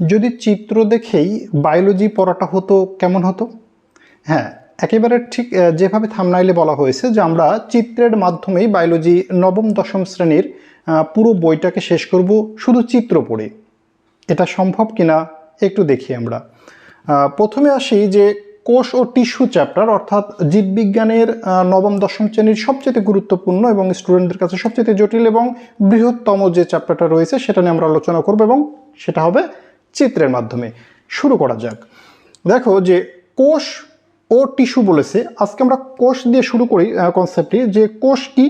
যদি চিত্র দেখেই বায়োলজি পড়াটা হতো, কেমন হতো? হ্যাঁ একেবারে ঠিক যেভাবে থামনাইলে বলা হয়েছে যে আমরা চিত্রের মাধ্যমেই বায়োলজি নবম, দশম শ্রেণির পুরো বইটাকে শেষ করব শুধু চিত্র পড়ে। এটা সম্ভব কিনা একটু দেখি আমরা। প্রথমে আসি যে কোষ ও টিস্যু চ্যাপ্টার, অর্থাৎ জীববিজ্ঞানের নবম, দশম শ্রেণির সবচেয়ে গুরুত্বপূর্ণ এবং স্টুডেন্টদের কাছে সবচেয়ে জটিল এবং বৃহত্তম যে চ্যাপ্টারটা রয়েছে সেটা নিয়ে আমরা আলোচনা করব এবং সেটা হবে চিত্রের মাধ্যমে। শুরু করা যাক। দেখো যে কোষ ও টিস্যু বলেছে, আজকে আমরা কোষ দিয়ে শুরু করি কনসেপ্টটি যে কোষ কি?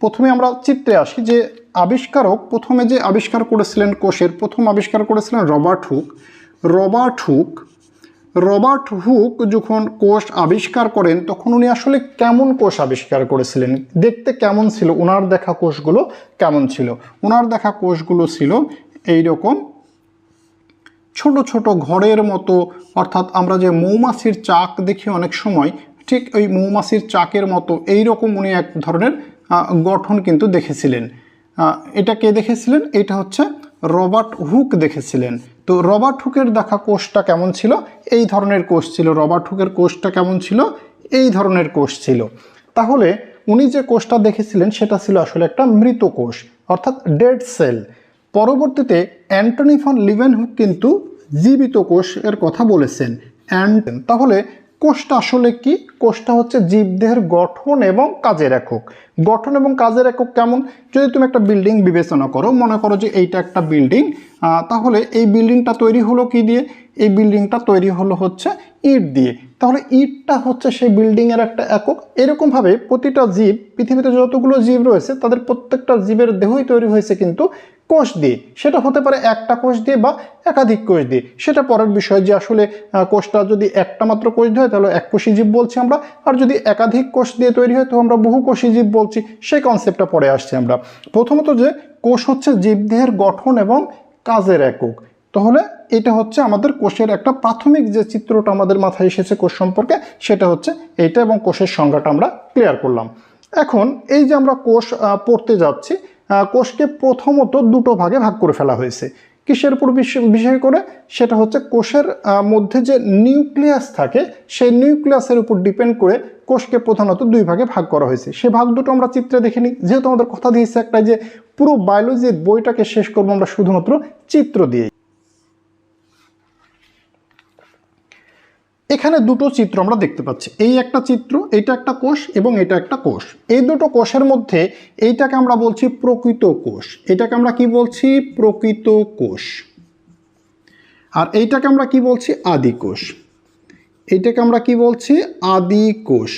প্রথমে আমরা চিত্রে আসি যে আবিষ্কারক প্রথমে যে আবিষ্কার করেছিলেন কোষের, প্রথম আবিষ্কার করেছিলেন Robert Hooke. Robert Hooke Robert Hooke যখন কোষ আবিষ্কার করেন, তখন উনি আসলে কেমন কোষ আবিষ্কার করেছিলেন? দেখতে কেমন ছিল? ওনার দেখা কোষগুলো কেমন ছিল? ওনার দেখা কোষগুলো ছিল এইরকম ছোট ছোট ঘরের মতো, অর্থাৎ আমরা যে মৌমাছির চাক দেখি অনেক সময়, ঠিক ওই মৌমাছির চাকের মতো এই রকম উনি এক ধরনের গঠন কিন্তু দেখেছিলেন। এটা কে দেখেছিলেন? এটা হচ্ছে রবার্ট হুক দেখেছিলেন। তো রবার্ট হুকের দেখা কোষটা কেমন ছিল? এই ধরনের কোষ ছিল। রবার্ট হুকের কোষটা কেমন ছিল? এই ধরনের কোষ ছিল। তাহলে উনি যে কোষটা দেখেছিলেন, সেটা ছিল আসলে একটা মৃত কোষ, অর্থাৎ ডেড সেল। পরবর্তীতে অ্যান্টনি ফন লিভেনহুক কিন্তু জীবিত কোষের কথা বলেছেন। অ্যান্ড তাহলে কোষটা আসলে কি? কোষটা হচ্ছে জীবদেহের গঠন এবং কাজের একক। গঠন এবং কাজের একক কেমন? যদি তুমি একটা বিল্ডিং বিবেচনা করো, মনে করো যে এইটা একটা বিল্ডিং তাহলে এই বিল্ডিংটা তৈরি হলো কি দিয়ে? এই বিল্ডিংটা তৈরি হলো হচ্ছে ইট দিয়ে। তাহলে ইটটা হচ্ছে সেই বিল্ডিংয়ের একটা একক। এরকমভাবে প্রতিটা জীব, পৃথিবীতে যতগুলো জীব রয়েছে, তাদের প্রত্যেকটা জীবের দেহই তৈরি হয়েছে কিন্তু কোষ দিয়ে। সেটা হতে পারে একটা কোষ দিয়ে বা একাধিক কোষ দিয়ে। সেটা পরের বিষয় যে আসলে কোষটা যদি একটা মাত্র কোষ দিয়ে হয়, তাহলে এক কোষী জীব বলছি আমরা। আর যদি একাধিক কোষ দিয়ে তৈরি হয়, তো আমরা বহু কোষী জীব বলছি। সেই কনসেপ্টটা পরে আসছি আমরা। প্রথমত যে কোষ হচ্ছে জীবদেহের গঠন এবং কাজের একক। তাহলে এটা হচ্ছে আমাদের কোষের একটা প্রাথমিক যে চিত্রটা আমাদের মাথায় এসেছে কোষ সম্পর্কে, সেটা হচ্ছে এইটা এবং কোষের সংজ্ঞাটা আমরা ক্লিয়ার করলাম। এখন এই যে আমরা কোষ পড়তে যাচ্ছি কোষকে প্রথমত দুটো ভাগে ভাগ করে ফেলা হয়েছে। কিসের উপর বিষ- বিষয় করে? সেটা হচ্ছে কোষের মধ্যে যে নিউক্লিয়াস থাকে, সেই নিউক্লিয়াসের উপর ডিপেন্ড করে কোষকে প্রধানত দুই ভাগে ভাগ করা হয়েছে। সে ভাগ দুটো আমরা চিত্রে দেখে নিই। যেহেতু আমাদের কথা দিয়েছে একটা যে পুরো বায়োলজির বইটাকে শেষ করব আমরা শুধুমাত্র চিত্র দিয়ে এখানে দুটো চিত্র আমরা দেখতে পাচ্ছি। এই একটা চিত্র এটা একটা কোষ এবং এটা একটা কোষ। এই দুটো কোষের মধ্যে এইটাকে আমরা বলছি প্রকৃত কোষ। এটাকে আমরা কি বলছি? প্রকৃত কোষ। আর এইটাকে আমরা কি বলছি? আদি কোষ। এইটাকে আমরা কি বলছি? আদি কোষ।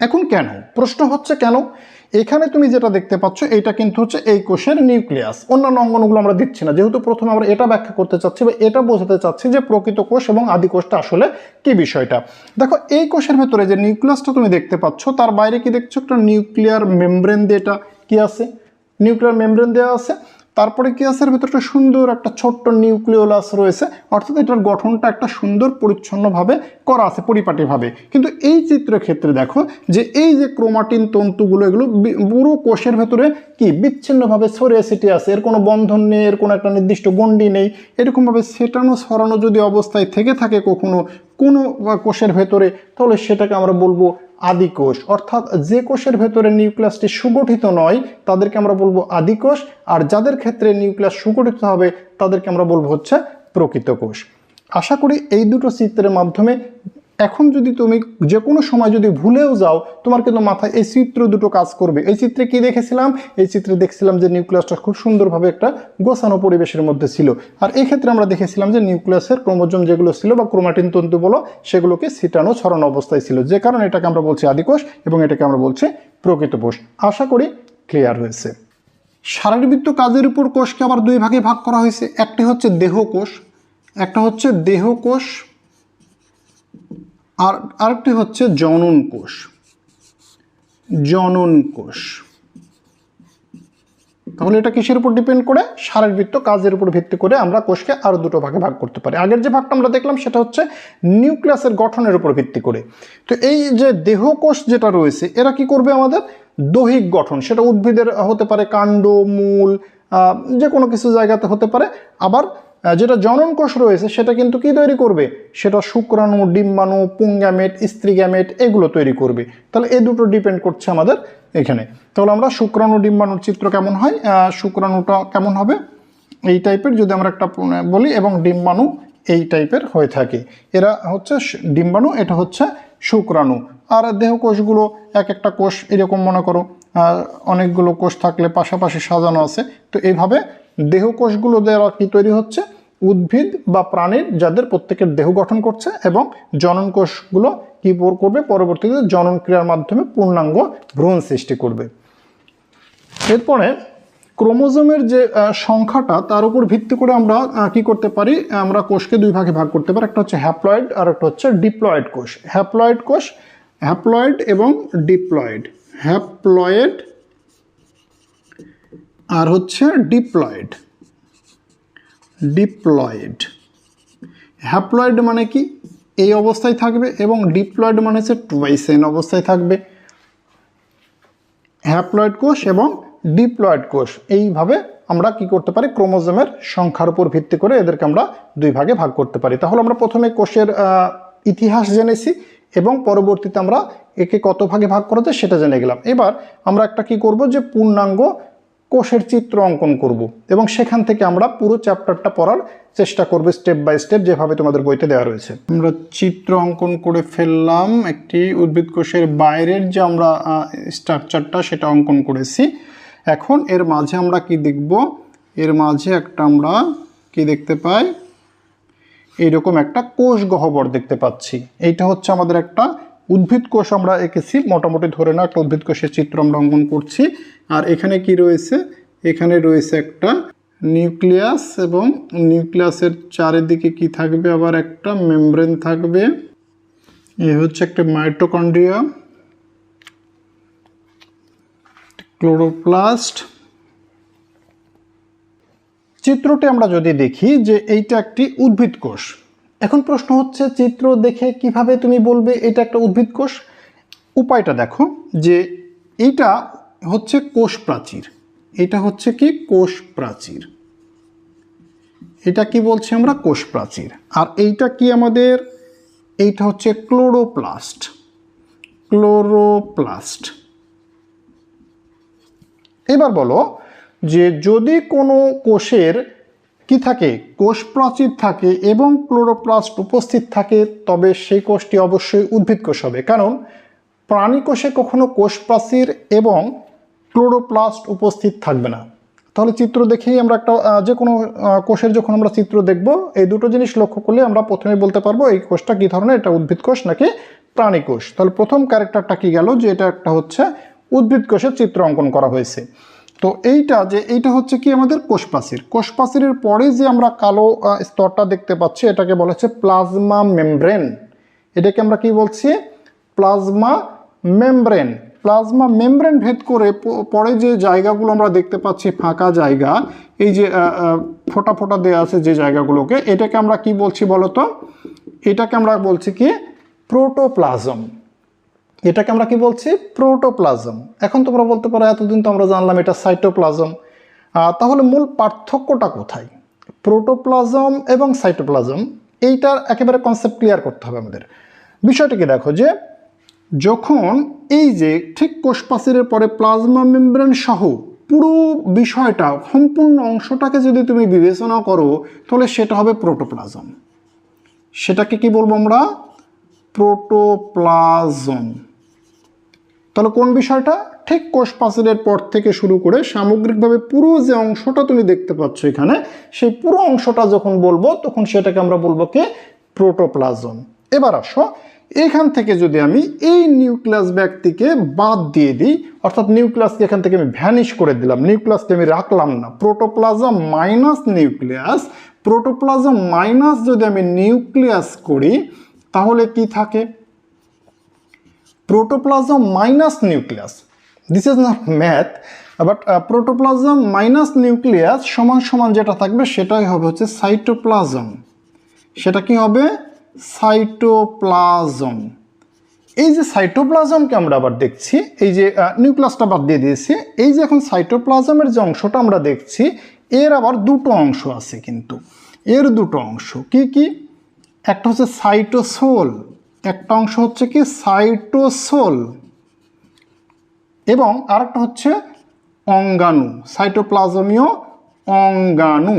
এখন কেন? প্রশ্ন হচ্ছে কেন? এখানে তুমি যেটা দেখতে পাচ্ছ, এটা কিন্তু হচ্ছে এই কোষের নিউক্লিয়াস। অন্যান্য অঙ্গনগুলো আমরা দিচ্ছি না। যেহেতু প্রথমে আমরা এটা ব্যাখ্যা করতে চাচ্ছি বা এটা বোঝাতে চাচ্ছি যে প্রকৃত কোষ এবং আদি কোষটা আসলে কি বিষয়টা। দেখো, এই কোষের ভেতরে যে নিউক্লিয়াসটা তুমি দেখতে পাচ্ছ, তার বাইরে কি দেখছ? একটা নিউক্লিয়ার মেমব্রেন দিয়ে এটা কি আছে? নিউক্লিয়ার মেমব্রেন দেওয়া আছে। তারপরে কি আছে? এর ভেতরে একটা সুন্দর একটা ছোট্ট নিউক্লিওলাস রয়েছে। অর্থাৎ এটার গঠনটা একটা সুন্দর পরিচ্ছন্নভাবে করা আছে পরিপাটিভাবে। কিন্তু এই চিত্রের ক্ষেত্রে দেখো যে এই যে ক্রোমাটিন তন্তুগুলো, এগুলো বি- পুরো কোষের ভেতরে কি বিচ্ছিন্নভাবে ছড়িয়ে ছিটিয়ে আছে। এর কোনো বন্ধন নেই, এর কোনো একটা নির্দিষ্ট গণ্ডি নেই। এরকমভাবে সেটানো ছড়ানো যদি অবস্থায় থেকে থাকে কখনো কোনো কোষের ভেতরে, তাহলে সেটাকে আমরা বলব আদি কোষ অর্থাৎ যে কোষের ভেতরে নিউক্লিয়াসটি সুগঠিত নয়, তাদেরকে আমরা বলব আদি কোষ আর যাদের ক্ষেত্রে নিউক্লিয়াস সুগঠিত হবে, তাদেরকে আমরা বলব হচ্ছে প্রকৃত কোষ। আশা করি এই দুটো চিত্রের মাধ্যমে এখন যদি তুমি যে কোনো সময় যদি ভুলেও যাও, তোমার কিন্তু মাথায় এই চিত্র দুটো কাজ করবে। এই চিত্রে কি দেখেছিলাম? এই চিত্রে দেখছিলাম যে নিউক্লিয়াসটা খুব সুন্দরভাবে একটা গোছানো পরিবেশের মধ্যে ছিল। আর এই ক্ষেত্রে আমরা দেখেছিলাম যে নিউক্লিয়াসের ক্রোমোজোম যেগুলো ছিল বা ক্রোমাটিন তন্তু বলো, সেগুলোকে ছিটানো, ছড়ানো অবস্থায় ছিল। যে কারণে এটাকে আমরা বলছি আদিকোষ এবং এটাকে আমরা বলছি প্রকৃত কোষ আশা করি ক্লিয়ার হয়েছে। শারীরবৃত্ত কাজের উপর কোষকে আবার দুই ভাগে ভাগ করা হয়েছে। একটি হচ্ছে দেহকোষ, একটা হচ্ছে দেহকোষ আর আরেকটি হচ্ছে জনন কোষ। জনন কোষ। তাহলে এটা কিসের উপর ডিপেন্ড করে? শারীরবৃত্ত কাজের উপর ভিত্তি করে আমরা কোষকে আরও দুটো ভাগে ভাগ করতে পারি। আগের যে ভাগটা আমরা দেখলাম সেটা হচ্ছে নিউক্লিয়াসের গঠনের উপর ভিত্তি করে। তো এই যে দেহকোষ যেটা রয়েছে, এরা কি করবে আমাদের? দৈহিক গঠন। সেটা উদ্ভিদের হতে পারে কাণ্ড, মূল যে কোনো কিছু জায়গাতে হতে পারে। আবার যেটা জনন কোষ রয়েছে, সেটা কিন্তু কি তৈরি করবে? সেটা শুক্রাণু, ডিম্বাণু পুংগ্যামেট স্ত্রীগ্যামেট এগুলো তৈরি করবে। তাহলে এই দুটো ডিপেন্ড করছে আমাদের এখানে। তাহলে আমরা শুক্রাণু, ডিম্বাণুর চিত্র কেমন হয়? শুক্রাণুটা কেমন হবে? এই টাইপের যদি আমরা একটা বলি, এবং ডিম্বাণু এই টাইপের হয়ে থাকে। এরা হচ্ছে ডিম্বাণু, এটা হচ্ছে শুক্রাণু। আর দেহ কোষগুলো, এক একটা কোষ এরকম মনে করো অনেকগুলো কোষ থাকলে পাশাপাশি সাজানো আছে। তো এইভাবে দেহ কোষগুলো দ্বারা কি তৈরি হচ্ছে? উদ্ভিদ বা প্রাণীর যাদের প্রত্যেকের দেহ গঠন করছে এবং জনন কোষগুলো কি করবে? পরবর্তীতে জনন ক্রিয়ার মাধ্যমে পূর্ণাঙ্গ ভ্রূণ সৃষ্টি করবে। এরপরে ক্রোমোজোমের যে সংখ্যাটা, তার উপর ভিত্তি করে আমরা কি করতে পারি? আমরা কোষকে দুই ভাগে ভাগ করতে পারি। একটা হচ্ছে হ্যাপ্লয়েড আর একটা হচ্ছে ডিপ্লয়েড কোষ। হ্যাপ্লয়েড কোষ হ্যাপ্লয়েড এবং ডিপ্লয়েড হ্যাপ্লয়েড আর হচ্ছে ডিপ্লয়েড ডিপ্লয়েড। হ্যাপ্লয়েড মানে কি? এই অবস্থায় থাকবে এবং ডিপ্লয়েড মানে হচ্ছে টুয়াইসেন অবস্থায় থাকবে। হ্যাপ্লয়েড কোষ এবং ডিপ্লয়েড কোষ, এইভাবে আমরা কি করতে পারি? ক্রোমোজোমের সংখ্যার উপর ভিত্তি করে এদেরকে আমরা দুই ভাগে ভাগ করতে পারি। তাহলে আমরা প্রথমে কোষের ইতিহাস জেনেছি এবং পরবর্তীতে আমরা একে কত ভাগে ভাগ করা যায় সেটা জেনে গেলাম। এবার আমরা একটা কি করব? যে পূর্ণাঙ্গ কোষের চিত্র অঙ্কন করব এবং সেখান থেকে আমরা পুরো চ্যাপ্টারটা পড়ার চেষ্টা করব স্টেপ বাই স্টেপ যেভাবে তোমাদের বইতে দেওয়া রয়েছে। আমরা চিত্র অঙ্কন করে ফেললাম একটি উদ্ভিদ কোষের বাইরের যে আমরা স্ট্রাকচারটা সেটা অঙ্কন করেছি। এখন এর মাঝে আমরা কি দেখব? এর মাঝে একটা আমরা কি দেখতে পাই? এইরকম একটা কোষ গহ্বর দেখতে পাচ্ছি। এইটা হচ্ছে আমাদের একটা উদ্ভিদ কোষ আমরা এঁকেছি, মোটামুটি ধরে না একটা উদ্ভিদ কোষের চিত্র আমরা অঙ্কন করছি। আর এখানে কি রয়েছে? এখানে রয়েছে একটা নিউক্লিয়াস এবং নিউক্লিয়াসের চারিদিকে কি থাকবে? আবার একটা মেমব্রেন থাকবে। এ হচ্ছে একটা মাইটোকন্ড্রিয়া, ক্লোরোপ্লাস্ট। চিত্রটি আমরা যদি দেখি যে এইটা একটি উদ্ভিদ কোষ। এখন প্রশ্ন হচ্ছে চিত্র দেখে কীভাবে তুমি বলবে এটা একটা উদ্ভিদ কোষ? উপায়টা দেখো, যে এইটা হচ্ছে কোষ প্রাচীর। এটা হচ্ছে কি? কোষ প্রাচীর। এটা কি বলছি আমরা? কোষ প্রাচীর। আর এইটা কি আমাদের? এইটা হচ্ছে ক্লোরোপ্লাস্ট। ক্লোরোপ্লাস্ট। এবার বলো যে যদি কোনো কোষের কি থাকে? কোষ প্রাচীর থাকে এবং ক্লোরোপ্লাস্ট উপস্থিত থাকে, তবে সেই কোষটি অবশ্যই উদ্ভিদ কোষ হবে। কারণ প্রাণী কোষে কখনো কোষ প্রাচীর এবং ক্লোরোপ্লাস্ট উপস্থিত থাকবে না। তাহলে চিত্র দেখেই আমরা একটা যে কোনো কোষের যখন আমরা চিত্র দেখব, এই দুটো জিনিস লক্ষ্য করলে আমরা প্রথমে বলতে পারব এই কোষটা কী ধরনের, এটা উদ্ভিদ কোষ নাকি প্রাণী কোষ। তাহলে প্রথম ক্যারেক্টারটা কি গেল? যে এটা একটা হচ্ছে উদ্ভিদ কোষের চিত্র অঙ্কন করা হয়েছে। তো এইটা যে এইটা হচ্ছে কি আমাদের কোষ প্রাচীর কোষ প্রাচীরের পরে যে আমরা কালো স্তরটা দেখতে পাচ্ছি, এটাকে বলা হচ্ছে প্লাজমা মেমব্রেন। এটাকে আমরা কি বলছি? Plasma membrane. প্লাজমা মেমব্রেন ভেদ করে পরে যে জায়গাগুলো আমরা দেখতে পাচ্ছি, ফাঁকা জায়গা, এই যে ফোঁটা ফোঁটা দেওয়া আছে যে জায়গাগুলোকে, এটাকে আমরা কি বলছি বলতো? এটাকে আমরা বলছি কি? প্রোটোপ্লাজম। এটাকে আমরা কি বলছি? প্রোটোপ্লাজম। এখন তোমরা বলতে পারো, এতদিন তো আমরা জানলাম এটা সাইটোপ্লাজম। তাহলে মূল পার্থক্যটা কোথায়? প্রোটোপ্লাজম এবং সাইটোপ্লাজম, এইটার একেবারে কনসেপ্ট ক্লিয়ার করতে হবে আমাদের। বিষয়টিকে দেখো যে, যখন এই যে ঠিক কোষ প্রাচীরের পরে প্লাজমা মেমব্রেন সহ পুরো বিষয়টা, সম্পূর্ণ অংশটাকে যদি তুমি বিবেচনা করো, তাহলে সেটা হবে প্রোটোপ্লাজম। সেটাকে কি বলব আমরা? প্রোটোপ্লাজম তাহলে কোন বিষয়টা? ঠিক কোষ প্রাচীরের পর থেকে শুরু করে সামগ্রিকভাবে পুরো যে অংশটা তুমি দেখতে পাচ্ছ এখানে, সেই পুরো অংশটা যখন বলব, তখন সেটাকে আমরা বলব কি? প্রোটোপ্লাজম এবার আসো, এখান থেকে যদি আমি এই নিউক্লিয়াস ব্যক্তিকে বাদ দিয়ে দিই, অর্থাৎ নিউক্লিয়াসকে এখান থেকে আমি ভ্যানিশ করে দিলাম নিউক্লিয়াসকে আমি রাখলাম না protoplasm minus nucleus protoplasm minus যদি আমি নিউক্লিয়াস করি তাহলে কি থাকে? Protoplasm minus nucleus this is not math but protoplasm minus nucleus সমান সমান যেটা থাকবে সেটাই হবে হচ্ছে সাইটোপ্লাজম সেটা কি হবে? সাইটোপ্লাজম এই যে সাইটোপ্লাজমকে আমরা আবার দেখছি, এই যে নিউক্লিয়াসটা বাদ দিয়ে দিয়েছি, এই যে এখন সাইটোপ্লাজমের যে অংশটা আমরা দেখছি, এর আবার দুটো অংশ আছে কিন্তু। এর দুটো অংশ। কি কি? একটা হচ্ছে সাইটোসোল, একটা অংশ হচ্ছে কি সাইটোসোল। এবং আরেকটা হচ্ছে অঙ্গাণু, সাইটোপ্লাজমীয় অঙ্গাণু।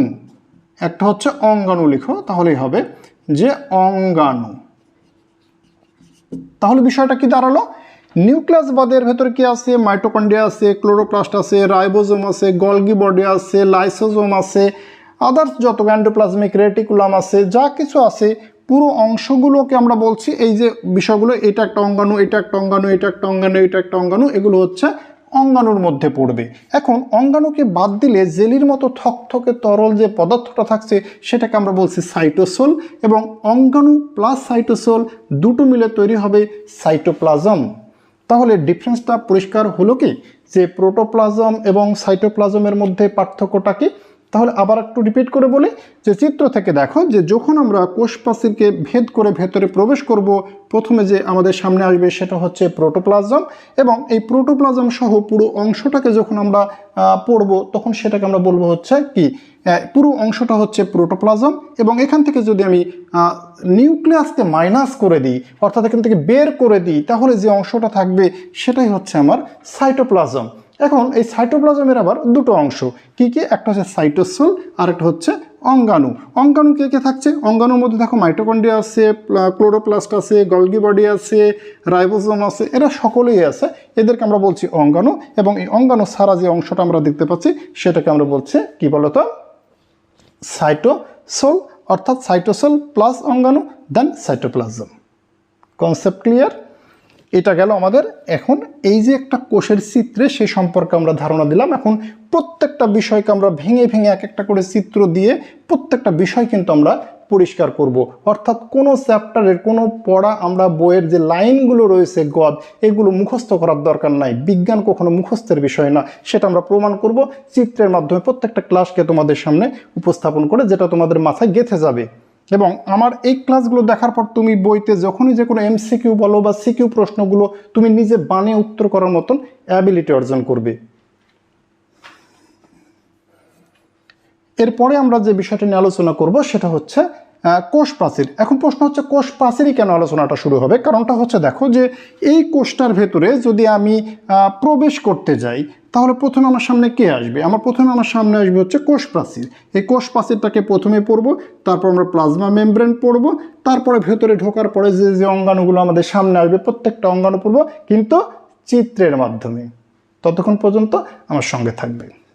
একটা হচ্ছে অঙ্গাণু লিখো, তাহলেই হবে যে অঙ্গাণু। তাহলে বিষয়টা কি দাঁড়াল? নিউক্লিয়াস বাদের ভেতরে কি আছে? মাইটোকন্ড্রিয়া আছে, ক্লোরোপ্লাস্ট আছে, রাইবোজোম আছে, গলগি বডি আছে, লাইসোজোম আছে, আদার্স যত গ্যান্ডোপ্লাজমিক রেটিকুলাম আছে, যা কিছু আছে পুরো অংশগুলোকে আমরা বলছি, এই যে বিষয়গুলো, এটা একটা অঙ্গাণু, এটা একটা অঙ্গাণু, এটা একটা অঙ্গাণু, এটা একটা অঙ্গাণু, এগুলো হচ্ছে অঙ্গাণুর মধ্যে পড়বে। এখন অঙ্গাণুকে বাদ দিলে জেলির মতো থকথকে তরল যে পদার্থটা থাকছে, সেটাকে আমরা বলছি সাইটোসোল এবং অঙ্গাণু প্লাস সাইটোসোল দুটো মিলে তৈরি হবে সাইটোপ্লাজম। তাহলে ডিফারেন্সটা পরিষ্কার হলো কি? যে প্রোটোপ্লাজম এবং সাইটোপ্লাজমের মধ্যে পার্থক্যটা কি? তাহলে আবার একটু রিপিট করে বলি যে চিত্র থেকে দেখো যে যখন আমরা কোষ প্রাচীরকে ভেদ করে ভেতরে প্রবেশ করব, প্রথমে যে আমাদের সামনে আসবে সেটা হচ্ছে প্রোটোপ্লাজম এবং এই প্রোটোপ্লাজম সহ পুরো অংশটাকে যখন আমরা পড়ব, তখন সেটাকে আমরা বলব হচ্ছে কি পুরো অংশটা হচ্ছে প্রোটোপ্লাজম এবং এখান থেকে যদি আমি নিউক্লিয়াসকে মাইনাস করে দিই, অর্থাৎ এখান থেকে বের করে দিই, তাহলে যে অংশটা থাকবে সেটাই হচ্ছে আমার সাইটোপ্লাজম এখন এই সাইটোপ্লাজমের আবার দুটো অংশ। কি কি? একটা হচ্ছে সাইটোসোল আর একটা হচ্ছে অঙ্গাণু। অঙ্গাণু কে কে থাকছে? অঙ্গাণুর মধ্যে দেখো মাইটোকন্ড্রিয়া আছে ক্লোরোপ্লাস্ট আছে গলগি বডি আছে রাইবোজোম আছে, এরা সকলেই আছে। এদেরকে আমরা বলছি অঙ্গাণু এবং এই অঙ্গাণু সারা যে অংশটা আমরা দেখতে পাচ্ছি, সেটাকে আমরা বলছি কি বলতো? সাইটোসোল অর্থাৎ সাইটোসোল প্লাস অঙ্গাণু দেন সাইটোপ্লাজম কনসেপ্ট ক্লিয়ার এটা গেল আমাদের এখন এই যে একটা কোষের চিত্রে সে সম্পর্কে আমরা ধারণা দিলাম। এখন প্রত্যেকটা বিষয়কে আমরা ভেঙে ভেঙে এক একটা করে চিত্র দিয়ে প্রত্যেকটা বিষয় কিন্তু আমরা পরিষ্কার করব। অর্থাৎ কোনো চ্যাপ্টারের কোনো পড়া আমরা বইয়ের যে লাইনগুলো রয়েছে গদ, এগুলো মুখস্থ করার দরকার নাই। বিজ্ঞান কখনো মুখস্থের বিষয় না, সেটা আমরা প্রমাণ করব। চিত্রের মাধ্যমে প্রত্যেকটা ক্লাসকে তোমাদের সামনে উপস্থাপন করে, যেটা তোমাদের মাথায় গেঁথে যাবে। এবং আমার এই ক্লাসগুলো দেখার পর তুমি বইতে যখনই যে কোনো এমসিকিউ বলো বা সিকিউ প্রশ্নগুলো তুমি নিজে বানিয়ে উত্তর করার মতন অ্যাবিলিটি অর্জন করবে। এরপরে আমরা যে বিষয়টা নিয়ে আলোচনা করব সেটা হচ্ছে কোষ প্রাচীর। এখন প্রশ্ন হচ্ছে, কোষ প্রাচীরই কেন আলোচনাটা শুরু হবে? কারণটা হচ্ছে, দেখো যে এই কোষটার ভেতরে যদি আমি প্রবেশ করতে যাই তাহলে প্রথমে আমার সামনে কে আসবে? আমার প্রথমে আমার সামনে আসবে হচ্ছে কোষ প্রাচীর। এই কোষ প্রাচীরটাকে প্রথমে পড়ব, তারপর আমরা প্লাজমা মেমব্রেন পড়ব, তারপরে ভেতরে ঢোকার পরে যে যে অঙ্গাণুগুলো আমাদের সামনে আসবে, প্রত্যেকটা অঙ্গাণু পড়ব, কিন্তু চিত্রের মাধ্যমে। ততক্ষণ পর্যন্ত আমার সঙ্গে থাকবে